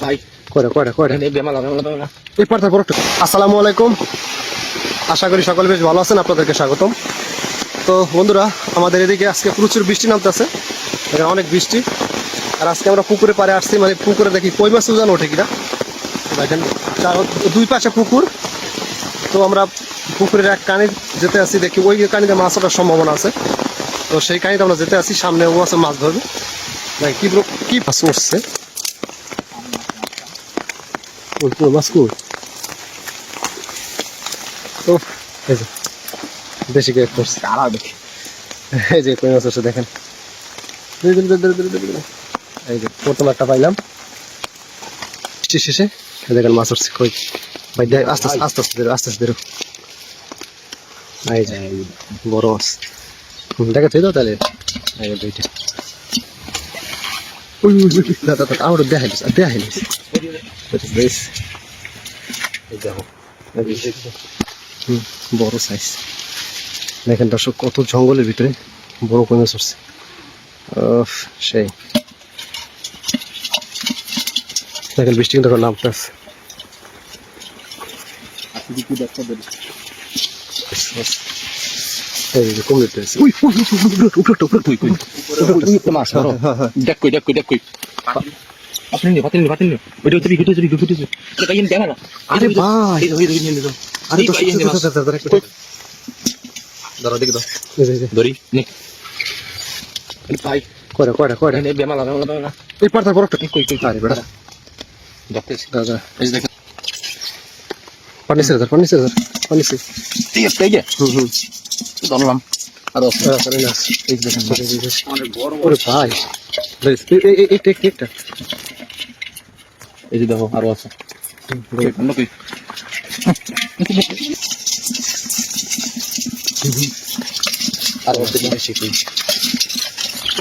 ভাই বড় আসসালামু আলাইকুম। আশা করি সকলে বেশ ভালো আছেন আপনাদেরকে স্বাগতম। তো বন্ধুরা আমাদের এদিকে আজকে প্রচুর বৃষ্টি নামতেছে। এখানে অনেক বৃষ্টি। আর আজকে আমরা পুকুরে পাড়ে আসছি মানে পুকুরে দেখি কই মাছ উজান ওঠে কিনা। দেখেন চার- দুই পাশে পুকুর। তো আমরা পুকুরের এক কানে যেতে আসি দেখি ওই কানিতে মাছ ওঠার সম্ভাবনা আছে। তো সেই কানিতে আমরা যেতে আসি সামনে ও আছে মাছ ধরবে। দেখ কি কি মাছ উঠছে? কই কই মাছ কই ও এই যে করছে। কারা দেখে। এই যে, কই মাছ আছে দেখেন। এই প্রথম একটা পাইলাম। শেষে দেখেন, মাছ উঠছে কই? ভাই, দেখ, আস্তে আস্তে আস্তে আস্তে আস্তে আস্তে, ধরো। এই যে, বড় মাছ। দেখাচ্ছি তো তাহলে? দুইটা। উই উই উই দাদা এই দেখো বড় সাইজ দেখেন দর্শক কত জঙ্গলের ভিতরে বড় কমে চড়ছে সেই দেখেন বৃষ্টি কিন্তু যে ধরো দেখ দেখ দেখ নি নি নি দেখা না দেখি ধরি নে ভাই কয়টা কয়টা কয়টা বেমালা বেমালা বেমালা এই পার্থ বড় কই কই আরে বেটা দেখতেছি দাদা এই যে দেখেন পানি স্যার পানি স্যার পানি আছে এই যে হুম হুম ধরলাম আর ভাই এই এই এই টেক টেকটা এই যে দেখো আরও আছে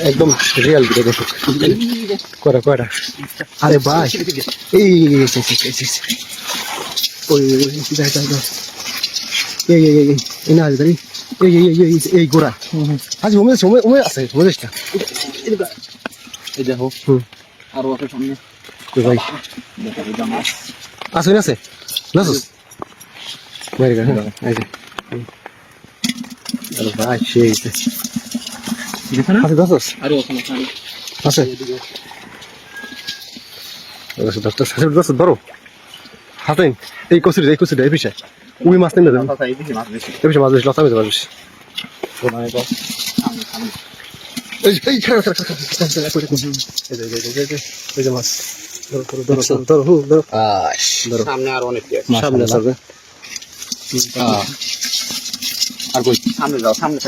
একদম রিয়েল ভিডিও দেখো কয়টা কয়টা আরে ভাই এই ওই, যাই যাই যাই এই এই এই এই এই না দাঁড়ি এই এই এই এই গোড়া আজ ওমে ওমে ওমে আছে না এই দেখো হুম আরও আছে সামনে কই ভাই আছে আছে না আছে মেরে গেছে এই যে আরে ভাই সেই দেখো না আছে দশ আরও আছে আরও। আছে দশ দশটা সাড়ে দশ ধরো হাতে এই কচুরি এই কচুরি এই পিছায় উই মাছ নেই বেশি মাছ বেশি লতা মাছ বেশি সামনে যাও সামনে